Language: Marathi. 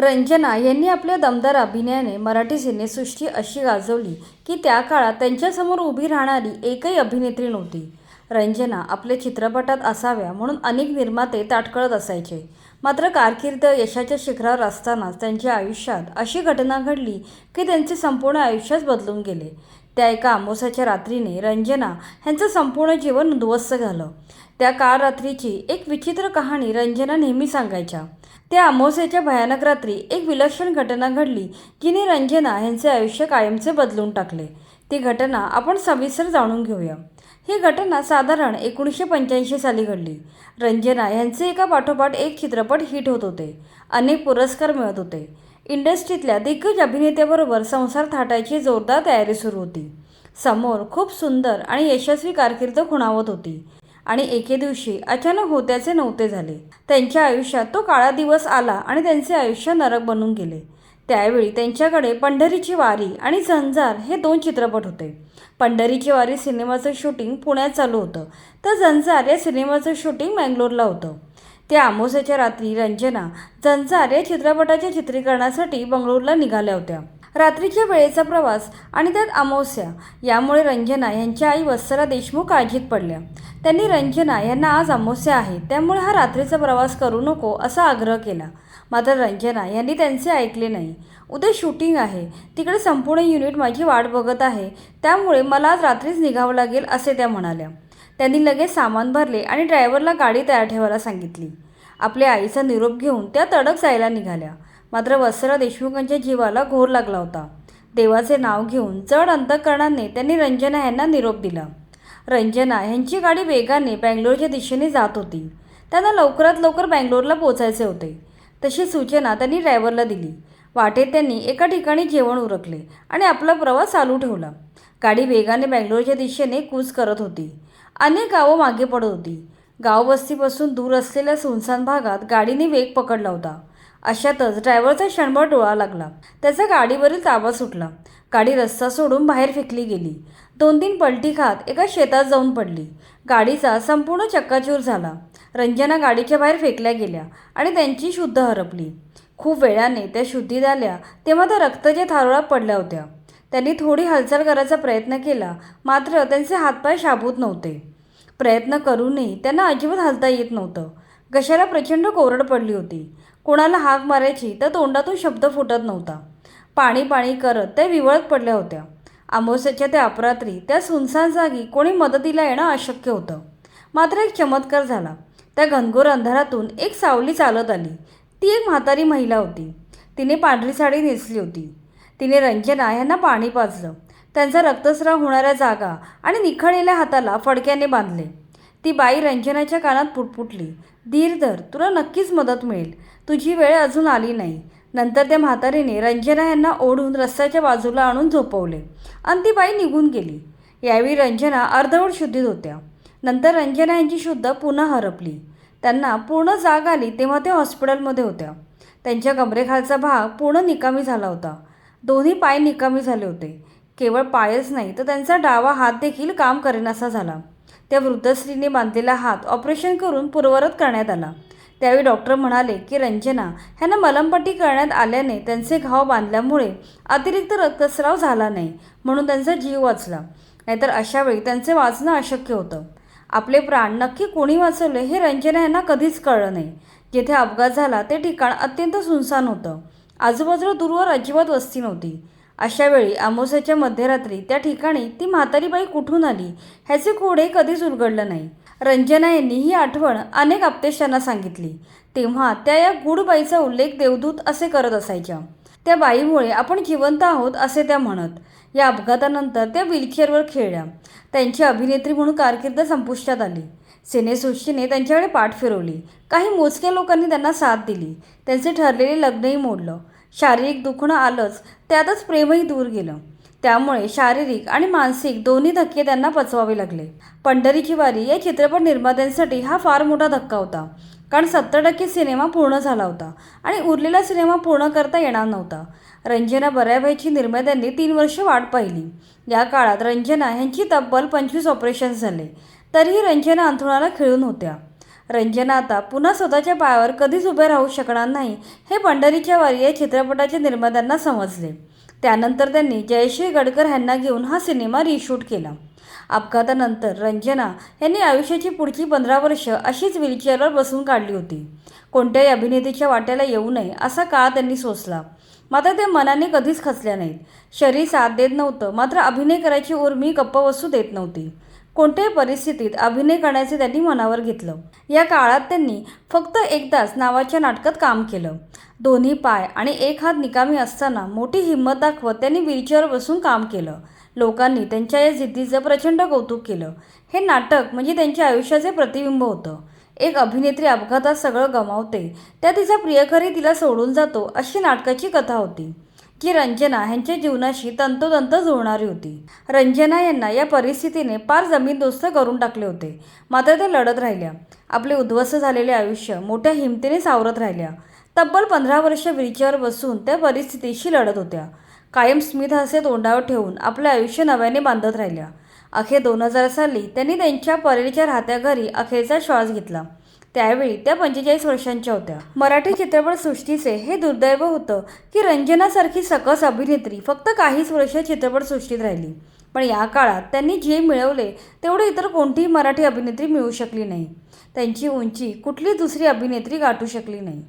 रंजना यांनी आपल्या दमदार अभिनयाने मराठी सिनेसृष्टी अशी गाजवली की त्या काळात त्यांच्यासमोर उभी राहणारी एकही अभिनेत्री नव्हती. रंजना आपल्या चित्रपटात असाव्या म्हणून अनेक निर्माते ताटकळत असायचे. मात्र कारकीर्द यशाच्या शिखरावर असतानाच त्यांच्या आयुष्यात अशी घटना घडली की त्यांचे संपूर्ण आयुष्यच बदलून गेले. त्या एका अमावस्याच्या रात्रीने रंजना ह्यांचं संपूर्ण जीवन उद्ध्वस्त झालं. त्या काळ रात्रीची एक विचित्र कहाणी रंजना नेहमी सांगायच्या. त्या अमावस्याच्या भयानक रात्री एक विलक्षण घटना घडली जिने रंजना ह्यांचे आयुष्य कायमचे बदलून टाकले. ती घटना आपण सविस्तर जाणून घेऊया. ही घटना साधारण एकोणीसशे पंच्याऐंशी साली घडली. रंजना यांचे एका पाठोपाठ एक चित्रपट हिट होत होते. अनेक पुरस्कार मिळत होते. इंडस्ट्रीतल्या दिग्गज अभिनेत्याबरोबर संसार थाटायची जोरदार तयारी सुरू होती. समोर खूप सुंदर आणि यशस्वी कारकीर्द खुणावत होती आणि एके दिवशी अचानक होत्याचे नव्हते झाले. त्यांच्या आयुष्यात तो काळा दिवस आला आणि त्यांचे आयुष्य नरक बनून गेले. त्यावेळी त्यांच्याकडे पंढरीची वारी आणि झंजार हे दोन चित्रपट होते. पंढरीची वारी सिनेमाचं शूटिंग पुण्यात चालू होतं. तर झंझार या सिनेमाचं शूटिंग मँगलोरला होतं. त्या अमावस्याच्या रात्री रंजना जंजार या चित्रपटाच्या चित्रीकरणासाठी बंगळूरला निघाल्या होत्या. रात्रीच्या वेळेचा प्रवास आणि त्यात अमावस्या यामुळे रंजना यांच्या आई वत्सरा देशमुख काळजीत पडल्या. त्यांनी रंजना यांना आज अमावस्या आहे त्यामुळे हा रात्रीचा प्रवास करू नको असा आग्रह केला. मात्र रंजना यांनी त्यांचे ऐकले नाही. उद्या शूटिंग आहे तिकडे संपूर्ण युनिट माझी वाट बघत आहे त्यामुळे मला आज रात्रीच निघावं लागेल असे त्या म्हणाल्या. त्यांनी लगेच सामान भरले आणि ड्रायव्हरला गाडी तयार ठेवायला सांगितली. आपल्या आईचा निरोप घेऊन त्या तडक जायला निघाल्या. मात्र वत्सला देशमुखांच्या जीवाला घोर लागला होता. देवाचे नाव घेऊन जड अंतकरणाने त्यांनी रंजना यांना निरोप दिला. रंजना यांची गाडी वेगाने बँगलोरच्या दिशेने जात होती. त्यांना लवकरात लवकर बँगलोरला पोचायचे होते. तशी सूचना त्यांनी ड्रायव्हरला दिली. वाटेत त्यांनी एका ठिकाणी जेवण उरकले आणि आपला प्रवास चालू ठेवला. गाडी वेगाने बँगलोरच्या दिशेने कूच करत होती. अनेक गावं मागे पडत होती. गाववस्तीपासून दूर असलेल्या सुनसान भागात गाडीने वेग पकडला होता. अशातच ड्रायव्हरचा क्षणभर डोळा लागला. त्याचा गाडीवरील ताबा सुटला. गाडी रस्ता सोडून बाहेर फेकली गेली. दोन तीन पलटी खात एका शेतात जाऊन पडली. गाडीचा संपूर्ण चक्काचूर झाला. रंजना गाडीच्या बाहेर फेकल्या गेल्या आणि त्यांची शुद्ध हरपली. खूप वेळाने त्या शुद्धीत आल्या तेव्हा त्या रक्ताच्या थारोळा पडल्या होत्या. त्यांनी थोडी हालचाल करायचा प्रयत्न केला मात्र त्यांचे हातपाय शाबूत नव्हते. प्रयत्न करूनही त्यांना अजिबात हलता येत नव्हतं. घशाला प्रचंड कोरड पडली होती. कोणाला हाक मारायची तर तोंडातून शब्द फुटत नव्हता. पाणी पाणी करत त्या विवळत पडल्या होत्या. अमावस्याच्या त्या अपरात्री त्या सुनसान जागी कोणी मदतीला येणं अशक्य होतं. मात्र एक चमत्कार झाला. त्या घनघोर अंधारातून एक सावली चालत आली. ती एक म्हातारी महिला होती. तिने पांढरी साडी नेसली होती. तिने रंजना यांना पाणी पाजलं. त्यांचा रक्तस्राव होणाऱ्या जागा आणि निखळलेल्या हाताला फडक्याने बांधले. ती बाई रंजनाच्या कानात पुटपुटली. धीर धर तुला नक्कीच मदत मिळेल. तुझी वेळ अजून आली नाही. नंतर त्या म्हातारीने रंजना यांना ओढून रस्त्याच्या बाजूला आणून झोपवले. आणि ती बाई निघून गेली. यावेळी रंजना अर्धवट शुद्धीत होत्या. नंतर रंजना यांची शुद्ध पुन्हा हरपली. त्यांना पूर्ण जाग आली तेव्हा त्या हॉस्पिटलमध्ये होत्या. त्यांच्या कमरेखालचा भाग पूर्ण निकामी झाला होता. दोन्ही पाय निकामी झाले होते. केवळ पायच नाही तर त्यांचा डावा हात देखील काम करेनासा झाला. त्या वृद्ध स्त्रीने बांधलेला हात ऑपरेशन करून पूर्वरत करण्यात आला. त्यावेळी डॉक्टर म्हणाले की रंजना ह्यांना मलमपट्टी करण्यात आल्याने त्यांचे घाव बांधल्यामुळे अतिरिक्त रक्तस्राव झाला नाही म्हणून त्यांचा जीव वाचला. नाहीतर अशावेळी त्यांचे वाचणं अशक्य होतं. आपले प्राण नक्की कोणी वाचवले हे रंजना यांना कधीच कळलं नाही. जेथे अपघात झाला ते ठिकाण अत्यंत सुनसान होतं. आजूबाजूला दूरवर अजिबात वस्ती नव्हती. अशावेळी अमावस्याच्या मध्यरात्री त्या ठिकाणी ती म्हातारीबाई कुठून आली ह्याचे कोडे कधीच उलगडलं नाही. रंजना यांनी ही आठवण अनेक आप्तेष्टांना सांगितली. तेव्हा त्या या गुडबाईचा उल्लेख देवदूत असे करत असायच्या. त्या बाईमुळे आपण जिवंत आहोत असे त्या म्हणत. या अपघातानंतर त्या व्हीलचेअरवर खेळल्या. त्यांची अभिनेत्री म्हणून कारकीर्द संपुष्टात आली. सिनेसृष्टीने त्यांच्याकडे पाठ फिरवली. काही मोजक्या लोकांनी त्यांना साथ दिली. त्यांचे ठरलेले लग्नही मोडलं. शारीरिक दुखणं आलंच त्यातच प्रेमही दूर गेलं. त्यामुळे शारीरिक आणि मानसिक दोन्ही धक्के त्यांना पचवावे लागले. पंढरीची वारी या चित्रपट निर्मात्यांसाठी हा फार मोठा धक्का होता. कारण सत्तर टक्के सिनेमा पूर्ण झाला होता आणि उरलेला सिनेमा पूर्ण करता येणार नव्हता. रंजना बऱ्यापैकी निर्मात्यांनी तीन वर्ष वाट पाहिली. या काळात रंजना यांची तब्बल पंचवीस ऑपरेशन्स झाले. तरीही रंजना अंथरुणाला खिळून होत्या. रंजना आता पुन्हा स्वतःच्या पायावर कधीच उभे राहू शकणार नाही हे पंढरीच्या वारी या चित्रपटाच्या निर्मात्यांना समजले. त्यानंतर त्यांनी जयश्री गडकर ह्यांना घेऊन हा सिनेमा रिशूट केला. अपघातानंतर रंजना यांनी आयुष्याची पुढची पंधरा वर्ष अशीच व्हीलचेअरवर बसून काढली होती. कोणत्याही अभिनेतेच्या वाट्याला येऊ नये असा काळ त्यांनी सोसला. मात्र ते मनाने कधीच खचल्या नाहीत. शरीर साथ देत नव्हतं मात्र अभिनय करायची उर्मी गप्प बसू देत नव्हती. कोणत्याही परिस्थितीत अभिनय करण्याचे त्यांनी मनावर घेतलं. या काळात त्यांनी फक्त एकदाच नावाच्या नाटकात काम केलं. दोन्ही पाय आणि एक हात निकामी असताना मोठी हिंमत दाखवत त्यांनी व्हीलचेअर बसून काम केलं. लोकांनी त्यांच्या या जिद्दीचं प्रचंड कौतुक केलं. हे नाटक म्हणजे त्यांच्या आयुष्याचे प्रतिबिंब होतं. एक अभिनेत्री अपघातात सगळं गमावते त्या तिचा प्रियकरी तिला सोडून जातो अशी नाटकाची कथा होती. की रंजना ह्यांच्या जीवनाशी तंतोतंत जुळणारी होती. रंजना यांना या परिस्थितीने पार जमीनदोस्त करून टाकले होते. मात्र त्या लढत राहिल्या. आपले उद्ध्वस्त झालेले आयुष्य मोठ्या हिमतीने सावरत राहिल्या. तब्बल पंधरा वर्ष व्हीलचेअर बसून त्या परिस्थितीशी लढत होत्या. कायम स्मित हास्य तोंडावर ठेवून आपले आयुष्य नव्याने बांधत राहिल्या. अखेर दोन हजार साली त्यांनी त्यांच्या परेलच्या राहत्या घरी अखेरचा श्वास घेतला. त्यावेळी त्या पंचेचाळीस वर्षांच्या होत्या. मराठी चित्रपटसृष्टीचे हे दुर्दैव होतं की रंजनासारखी सकस अभिनेत्री फक्त काहीच वर्ष चित्रपटसृष्टीत राहिली. पण या काळात त्यांनी जे मिळवले तेवढे इतर कोणतीही मराठी अभिनेत्री मिळू शकली नाही. त्यांची उंची कुठली दुसरी अभिनेत्री गाठू शकली नाही.